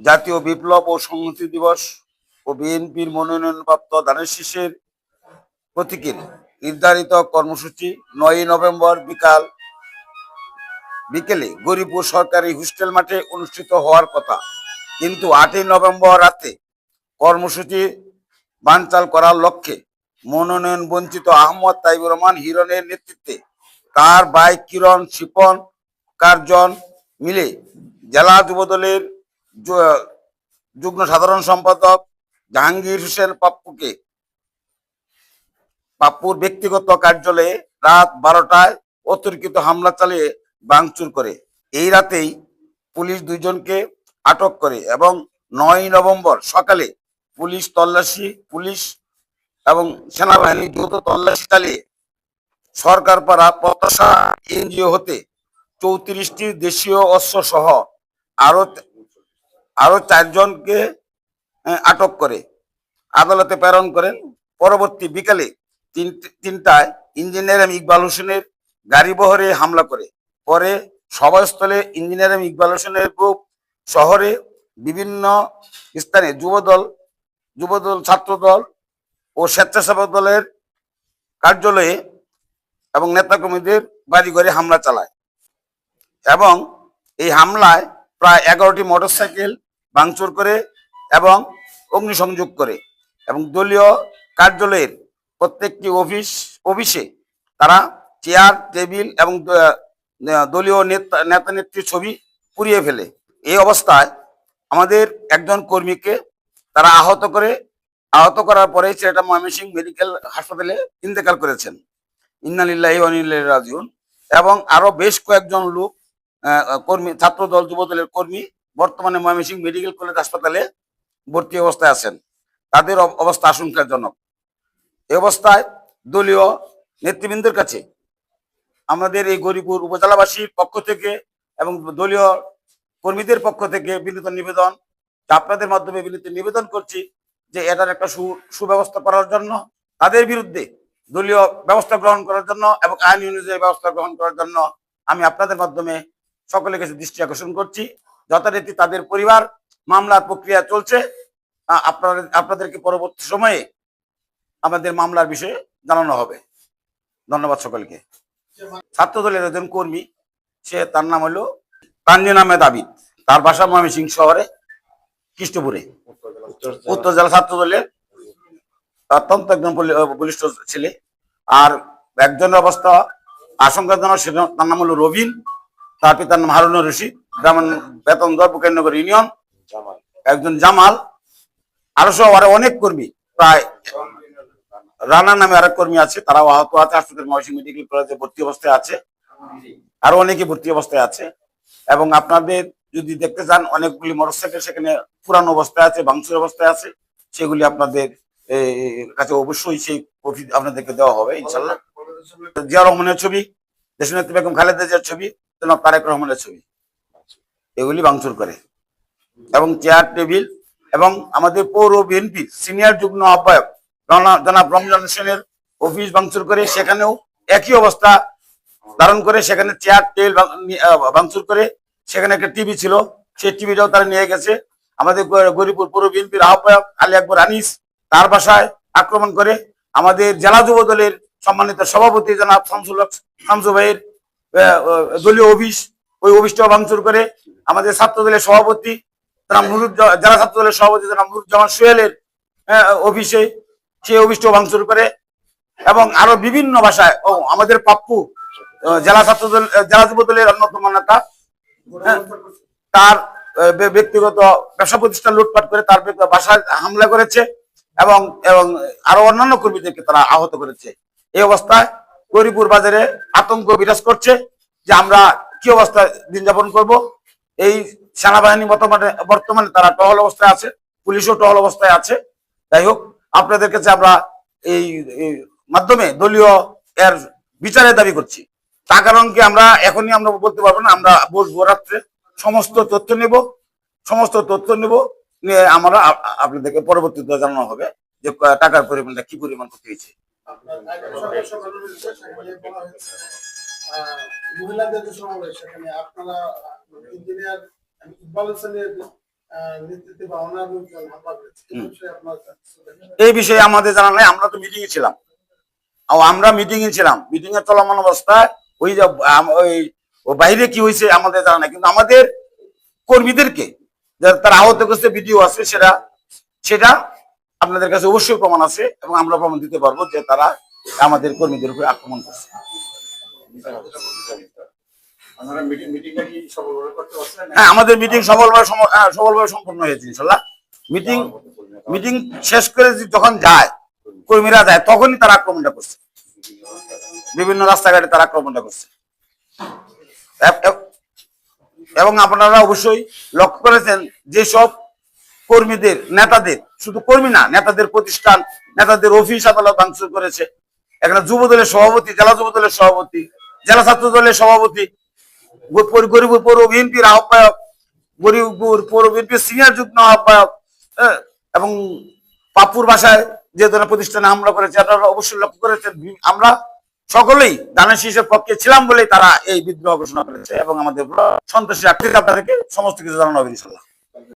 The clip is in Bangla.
জাতীয় বিপ্লব ও সংহতি দিবস ও বিএনপির মনোনয়নপ্রাপ্ত দানের শীষের প্রতীকের নির্ধারিত কর্মসূচি নয়ই নভেম্বর বিকাল বিকেলে গরিপুর সরকারি হোস্টেল মাঠে অনুষ্ঠিত হওয়ার কথা। কিন্তু আটই নভেম্বর রাতে কর্মসূচি বানচাল করার লক্ষ্যে মনোনয়ন বঞ্চিত আহমদ তাইবুর রহমান হিরণের নেতৃত্বে তার ভাই কিরণ শিপন কার্জন মিলে জেলা যুবদলের যুগ্ম সাধারণ সম্পাদক জাহাঙ্গীর হোসেন পাপ্পুকে। পাপ্পুর ব্যক্তিগত কার্যালয়ে রাত বারোটায় অতর্কিত হামলা চালিয়ে ভাঙচুর করে। এই রাতেই পুলিশ দুইজনকে আটক করে এবং নয় নভেম্বর সকালে পুলিশ তল্লাশি, পুলিশ এবং সেনাবাহিনী দ্রুত তল্লাশি চালিয়ে সরকার পাড়া প্রত্যাশা এনজিও হতে চৌত্রিশটি দেশীয় অস্ত্র সহ আরও আরও চারজনকে আটক করে, আদালতে প্রেরণ করেন। পরবর্তী বিকালে তিন- তিনটায় ইঞ্জিনিয়ার এম ইকবাল হোসেনের গাড়ি বহরে হামলা করে। পরে সভাস্থলে ইঞ্জিনিয়ার এম ইকবাল হোসেনের গ্রুপ শহরে বিভিন্ন স্থানে যুবদল যুবদল ছাত্রদল ও স্বেচ্ছাসেবক দলের কার্যালয়ে এবং নেতাকর্মীদের বাড়ি ঘরে হামলা চালায় এবং এই হামলায় প্রায় এগারোটি মোটরসাইকেল ভাঙচুর করে এবং অগ্নিসংযোগ করে এবং দলীয় কার্যালয়ের প্রত্যেকটি অফিস, অফিসে তারা চেয়ার, টেবিল এবং দলীয় নেতা নেতা নেত্রীর ছবি পুড়িয়ে ফেলে। এই অবস্থায় আমাদের একজন কর্মীকে তারা আহত করে, আহত করার পরে সেটা ময়মনসিংহ মেডিকেল হাসপাতালে ইন্তেকাল করেছেন। ইন্নালিল্লাহি এবং আরও বেশ কয়েকজন লোক কর্মী ছাত্র দল যুব দলের কর্মী বর্তমানে ময়মনসিংহ মেডিকেল কলেজ হাসপাতালে ভর্তি অবস্থায় আছেন। তাদের অব- অবস্থা আশঙ্কাজনক। এই অবস্থায় দলীয় নেতৃবৃন্দের কাছে আমাদের এই গরিপুর উপজেলাবাসীর পক্ষ থেকে এবং দলীয় কর্মীদের পক্ষ থেকে বিনীত নিবেদন আপনাদের মাধ্যমে বিনীত নিবেদন করছি যে এটার একটা সু সুব্যবস্থা করার জন্য, তাদের বিরুদ্ধে দলীয় ব্যবস্থা গ্রহণ করার জন্য এবং আইন অনুযায়ী ব্যবস্থা গ্রহণ করার জন্য আমি আপনাদের মাধ্যমে সকলের কাছে দৃষ্টি আকর্ষণ করছি। যথারীতি তাদের পরিবার মামলার প্রক্রিয়া চলছে। আপনাদের, আপনাদেরকে পরবর্তী সময়ে আমাদের মামলার বিষয়ে জানানো হবে। ধন্যবাদ সকলকে। ছাত্র দলের একজন কর্মী, সে তার নাম হলো তানজিন আহমেদ আবিদ। তার বাসা ময়মনসিংহ শহরে, কৃষ্ণপুরে। উত্তর জেলা ছাত্র দলের অত্যন্ত একজন বলিষ্ঠ ছেলে। আর একজনের অবস্থা আশঙ্কাজনক, সেটা, তার নাম হলো রবিন। তার পিতার নাম হারুনুর রশিদ। গ্রামীণ বেতন দর ইউনিয়ন, একজন জামাল, আরও সহ আরও অনেক কর্মী, প্রায় রানা নামে আরেক কর্মী আছে, তারাও আহত আছে হাসপাতাল ময়সী মেডিকেল কলেজে ভর্তি অবস্থায় আছে, আরও অনেকে ভর্তি অবস্থায় আছে, এবং আপনাদের যদি দেখতে চান, অনেকগুলি মোটরসাইকেল সেখানে পুরানো অবস্থায় আছে, ভাঙচুর অবস্থায় আছে, সেগুলি আপনাদের কাছে অবশ্যই সেই কপি আপনাদেরকে দেওয়া হবে ইনশাল্লাহ জিয়া রহমানের ছবি, দেশনেত্রী বেগম খালেদা জিয়ার ছবি তারেক রহমানের ছবি। এগুলি ভাঙচুর করে। এবং চেয়ার টেবিল এবং আমাদের পৌর বিএনপির সিনিয়র যুগ্ম আহ্বায়ক জনাব রমজান হোসেনের অফিস ভাঙচুর করে, সেখানেও একই অবস্থা ধারণ করে, সেখানে চেয়ার টেবিল ভাঙ- ভাঙচুর করে, সেখানে একটা টিভি ছিল, সেই টিভিটাও তারা নিয়ে গেছে। আমাদের গরিপুর পৌর বিএনপির আহ্বায়ক আলী আকবর আনিস তার বাসায় আক্রমণ করে, আমাদের জেলা যুব দলের সম্মানিত সভাপতি জনাব শামসুল শামসু ভাইয়ের দলীয় অফিস ওই অফিসটাও ভাঙচুর করে আমাদের ছাত্র দলের সভাপতি জনাব নুরুজ্জামান জেলা ছাত্র দলের সভাপতি জনাব নুরুজ্জামান সোহেলের আহ, অফিসে সেই অফিসটাও ভাঙচুর করে এবং আরও বিভিন্ন ভাষায় ও আমাদের পাপ্পু জেলা ছাত্র দল জেলা যুব দলের অন্যতম নেতা হ্যাঁ, তার ব্যক্তিগত ব্যবসা প্রতিষ্ঠান লুটপাট করে তার বাসায় হামলা করেছে এবং এবং আরও অন্যান্য কর্মীদেরকে তারা আহত করেছে। এই অবস্থায় গরিপুর বাজারে আতঙ্ক বিরাজ করছে যে আমরা কি অবস্থায় দিন যাপন করব? এই সেনাবাহিনী বর্তমানে বর্তমানে তারা টহল অবস্থায় আছে, পুলিশও টহল অবস্থায় আছে। যাই হোক, আপনাদের কাছে আমরা এই মাধ্যমে দলীয় এর বিচারের দাবি করছি। তার কারণ কি আমরা এখনই আমরা বলতে পারব না, আমরা বসবো রাত্রে। সমস্ত তথ্য নেব, সমস্ত তথ্য নেব, নিয়ে আমরা আপনাদেরকে পরবর্তীতে জানানো হবে যে টাকার পরিমাণটা কি পরিমাণ ক্ষতি হয়েছে। মহিলাদের যে সমাবেশ সেখানে আপনারা ইঞ্জিনিয়ার ইকবাল হোসেনের এই বিষয়ে আমাদের জানা নাই আমরা তো মিটিং এ ছিলাম আমরা মিটিং এ ছিলাম। মিটিং চলমান অবস্থায় ওই যে ওই বাইরে কি হয়েছে আমাদের জানা নাই। কিন্তু আমাদের কর্মীদেরকে যারা তারা আহত করছে ভিডিও আছে সেটা সেটা আপনাদের কাছে অবশ্যই প্রমাণ আছে এবং আমরা প্রমাণ দিতে পারব যে তারা আমাদের কর্মীদের উপরে আক্রমণ করছে। হ্যাঁ আমাদের মিটিং সফলভাবে হ্যাঁ, সফলভাবে সম্পন্ন হয়েছে ইনশাল্লাহ মিটিং মিটিং শেষ করে যখন যায় কর্মীরা যায় তখনই তারা আক্রমণটা করছে। বিভিন্ন রাস্তাঘাটে তারা আক্রমণটা করছে। এব- আপনারা অবশ্যই লক্ষ্য করেছেন যেসব কর্মীদের নেতাদের শুধু কর্মী না নেতাদের প্রতিষ্ঠান নেতাদের অফিস আদালত ভাঙচুর করেছে। এখানে যুব দলের সভাপতি জেলা যুব দলের সভাপতি জেলা ছাত্র দলের সভাপতি গ- পরি- বিএনপির আহ্বায়ক গরিবপুর পৌর বিএনপির সিনিয়র যুগ্ম আহ্বায়ক হ্যাঁ, এবং পাপুর বাসায় যে ধরনের প্রতিষ্ঠানে হামলা করেছে আপনারা অবশ্যই লক্ষ্য করেছেন আমরা সকলেই দানের শীষের পক্ষে ছিলাম বলেই তারা এই বিদ্রোহ ঘোষণা করেছে এবং আমাদের আকৃতি আপনাদেরকে সমস্ত কিছু জানানো হবে